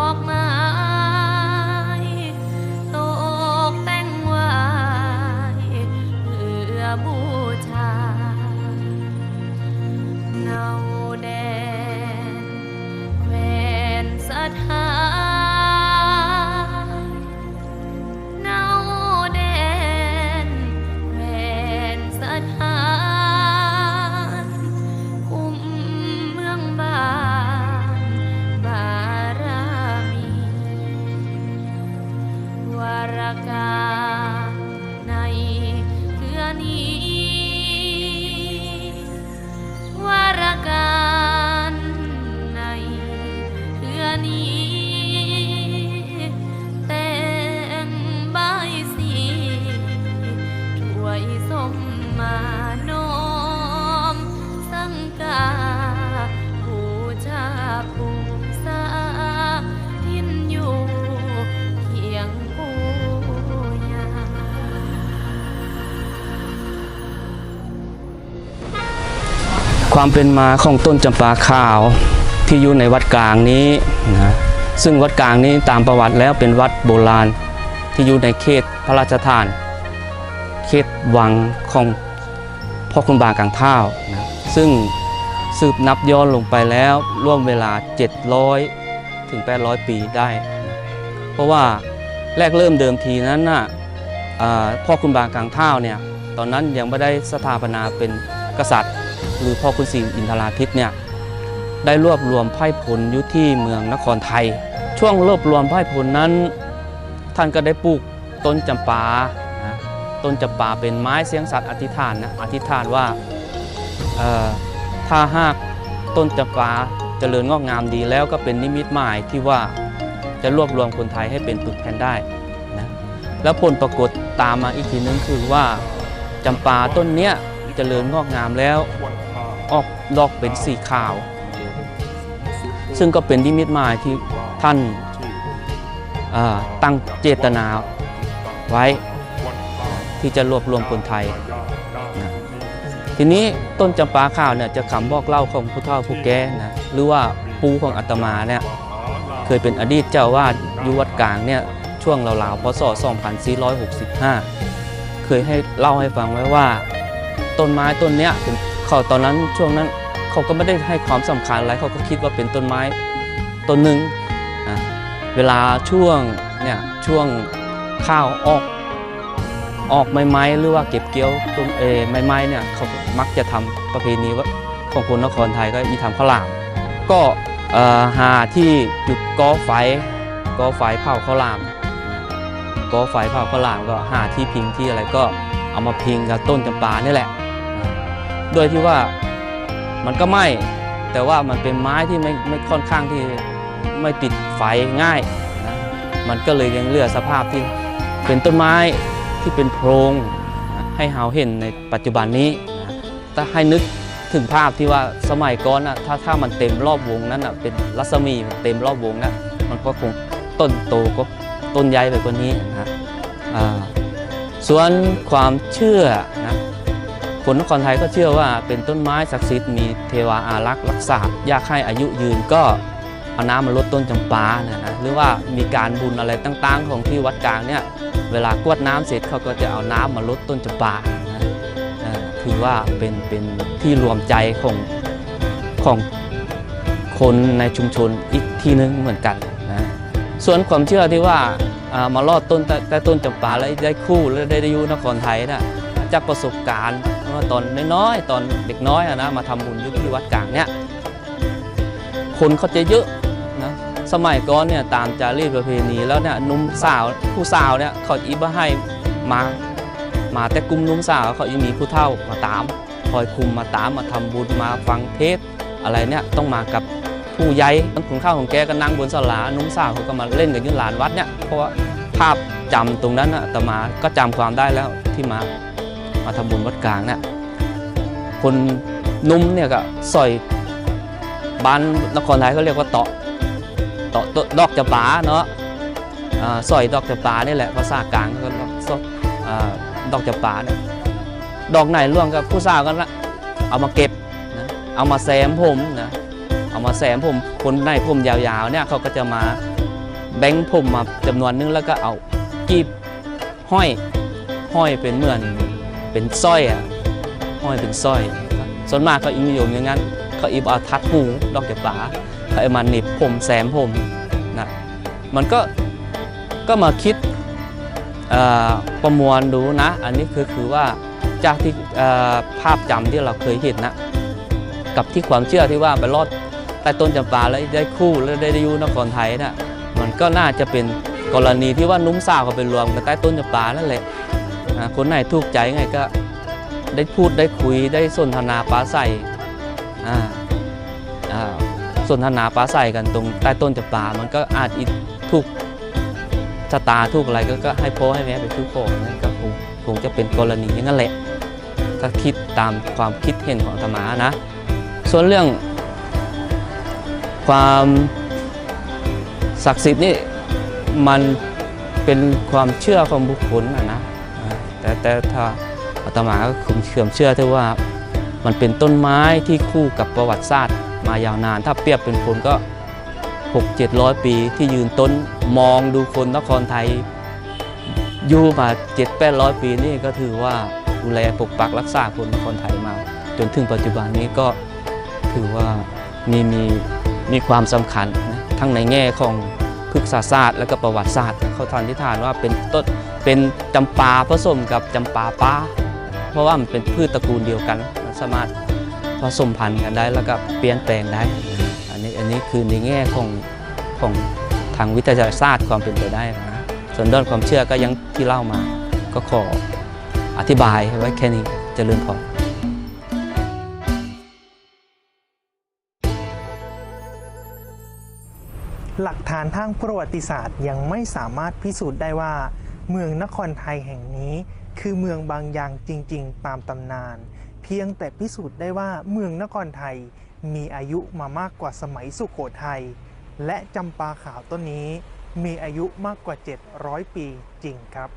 ออกมา ความเป็นมาของต้นจำปาขาวที่อยู่ในวัดกลางนี้นะซึ่งวัดกลางนี้ตามประวัติแล้วเป็นวัดโบราณ ที่อยู่ในเขตพระราชทาน เขตวังของพ่อคุณบางกลางเท่านะซึ่งสืบนับย้อนลงไปแล้วร่วมเวลา 700 ถึง 800 ปีได้นะเพราะว่าแรกเริ่มเดิมทีนั้นน่ะอ่าพ่อคุณบางกลางเท่าเนี่ยตอนนั้นยังไม่ได้สถาปนาเป็นกษัตริย์ หรือพ่อคุณศรีอินทราทิตเนี่ยได้รวบรวมไพ่พลอยู่ที่เมืองนครไทย ช่วงรวบรวมไพ่พลนั้น ท่านก็ได้ปลูกต้นจำปาต้นจำปาเป็นไม้เสียงสัตว์อธิษฐานนะอธิษฐานว่าถ้าหากต้นจำปาเจริญงอกงามดีแล้วก็เป็นนิมิตหมายที่ว่าจะรวบรวมคนไทยให้เป็นปึกแผ่นได้นะแล้วผลปรากฏตามมาอีกทีนึงคือว่าจำปาต้นเนี้ยเจริญงอกงามแล้ว ออกดอกเป็นสีขาว ซึ่งก็เป็นนิมิตหมายที่ท่านตั้งเจตนาไว้ที่จะรวบรวมคนไทยนะทีนี้ต้นจำปาขาวเนี่ยจะคำบอกเล่าของผู้เฒ่าผู้แก่นะหรือว่าปูของอาตมาเนี่ยเคยเป็นอดีตเจ้าวาดยู่วัดกลางเนี่ยช่วงราวๆพศ 2465 เคยให้เล่าให้ฟังไว้ว่า ต้นไม้ต้นเนี้ยเป็น เขาตอนนั้นช่วงนั้นเขาก็ไม่ได้ให้ความสำคัญอะไรเขาก็คิดว่าเป็นต้นไม้ต้นหนึ่งเวลาช่วงเนี่ยช่วงข้าวออกออกไม้หรือว่าเก็บเกี่ยวต้นเอไม้เนี่ยเขามักจะทำประเพณีว่าของคนนครไทยก็อีทำข้าวหลามก็หาที่จุดก่อไฟก่อไฟเผาข้าวหลามก่อไฟเผาข้าวหลามก็หาที่พิงที่อะไรก็เอามาพิงกับต้นจำปานี่แหละ โดยที่ว่ามันก็ไหม้แต่ว่ามันเป็นไม้ที่ไม่ไม่ค่อนข้างที่ไม่ติดไฟง่ายนะมันก็เลยยังเหลือสภาพที่เป็นต้นไม้ที่เป็นโพรงนะให้เราเห็นในปัจจุบันนี้นะถ้าให้นึกถึงภาพที่ว่าสมัยก่อนนะถ้าถ้ามันเต็มรอบวงนั้นนะเป็นรัศมีมันเต็มรอบวงนะมันก็คงต้นโตก็ต้นใหญ่ไปกว่านี้นะส่วนความเชื่อนะ คนนครไทยก็เชื่อว่าเป็นต้นไม้ศักดิ์สิทธิ์มีเทวาอารักษ์รักษาอยากให้อายุยืนก็เอาน้ำมาลดต้นจำปานะนะหรือว่ามีการบุญอะไรต่างๆ ของที่วัดกลางเนี่ยเวลากวดน้ำเสร็จเขาก็จะเอาน้ำมาลดต้นจำปานะถือว่าเป็นเป็นที่รวมใจของของคนในชุมชนอีกที่นึงเหมือนกันนะส่วนความเชื่อที่ว่าอ่ามาลอดต้นใต้ต้นจำปาแล้วได้คู่แล้วได้อายู่นครไทยนะจากประสบการณ์ ว่าตอนน้อยๆตอนเด็กน้อยนะมาทำบุญอยู่ที่วัดกลางเนี่ยคนเขาจะเยอะนะสมัยก่อนเนี่ยตามจารีตประเพณีแล้วเนี่ยนุ่มสาวผู้สาวเนี่ยเขาอีบให้มามาแต่กลุ่มนุ่มสาวเขาจะมีผู้เฒ่ามาตาม คอยคุมมาตามมาทำบุญมาฟังเทศอะไรเนี่ยต้องมากับผู้ใหญ่ของข้าวของแกก็นั่งบนศาลานุ่มสาวเขาก็มาเล่นกันยืนหลานวัดเนี่ยเพราะว่าภาพจำตรงนั้นน่ะตมาก็จำความได้แล้วที่มา มาทำบุญวัดกลางเนี่ยคนนุ่มเนี่ยก็สอยบ้านนครไทยเขาเรียกว่าเตาะเตาะดอกจะปาเนาะอ่าสอยดอกจะปานี่แหละภาษากลางก็ดอกดอกจะปาเนี่ยดอกไหนร่วงกับผู้สาวกันละเอามาเก็บนะเอามาแซมผมนะเอามาแสมผมคนในผมยาวๆเนี่ยเขาก็จะมาแบ่งผมมาจำนวนนึงแล้วก็เอากีบห้อยห้อยเป็นเหมือน เป็นสร้อยอะห้อยเป็นสร้อย ส่วนมากเขาอิงนิยมอย่างนั้นเขาอิบเอาทัดหูดอกจำปาเขาเอามาหนิบผมแสมผมนะมันก็ก็มาคิดประมวลดูนะ อันนี้คือคือว่าจากที่ภาพจำที่เราเคยเห็นนะ กับที่ความเชื่อที่ว่าไปรอดใต้ต้นจำปาแล้วได้คู่แล้วได้อยู่นครไทยนะ่ะมันก็น่าจะเป็นกรณีที่ว่านุ่มสาวก็ไปรวมกันใต้ต้นจำปานั่นแหละ คนไหนถูกใจไงก็ได้พูดได้คุยได้สนทนาปราศัยอ่าอ่าสนทนาปราศัยกันตรงใต้ต้นจำปามันก็อาจอีถูกชะตาถูกอะไรก็กให้พ่อให้แม่ไปคือขอนั่นก็คงคงจะเป็นกรณีอย่างนั้นแหละถ้าคิดตามความคิดเห็นของธรรมานะ ส่วนเรื่อง ความศักดิ์สิทธิ์นี่มันเป็นความเชื่อของบุคคลนะนะ แต่ถ้าอาตมาก็คุมเชื่อมเชื่อที่ว่ามันเป็นต้นไม้ที่คู่กับประวัติศาสตร์มายาวนาน ถ้าเปรียบเป็นคนก็ 6 7 0 0 ปีที่ยืนต้นมองดูคนนครไทยอยู่มา 7 8 0 0 ปีนี่ก็ถือว่าดูแลปกปักรักษาคนนครไทยมา จนถึงปัจจุบันนี้ก็ถือว่ามีมีมีความสำคัญนะทั้งในแง่ของพฤกษศาสตร์ และก็ประวัติศาสตร์เขาทันทิฐานว่าเป็นต้น เป็นจำปาผสมกับจำปาป้า เพราะว่ามันเป็นพืชตระกูลเดียวกันมัน สามารถผสมพันธุ์กันได้แล้วก็เปลี่ยนแปลงได้ อันนี้อันนี้คือในแง่ของของทางวิทยาศาสตร์ความเป็นไปได้นะส่วนด้านความเชื่อก็ยังที่เล่ามา ก็ขออธิบายไว้แค่นี้เจริญพรหลักฐานทางประวัติศาสตร์ยังไม่สามารถพิสูจน์ได้ว่า เมืองนครไทยแห่งนี้ คือเมืองบางอย่างจริง ๆ ตามตำนาน เพียงแต่พิสูจน์ได้ว่าเมืองนครไทยมีอายุมามากกว่าสมัยสุขโขทัยและจำปาขาวต้นนี้ มีอายุมากกว่า 700 ปีจริงครับ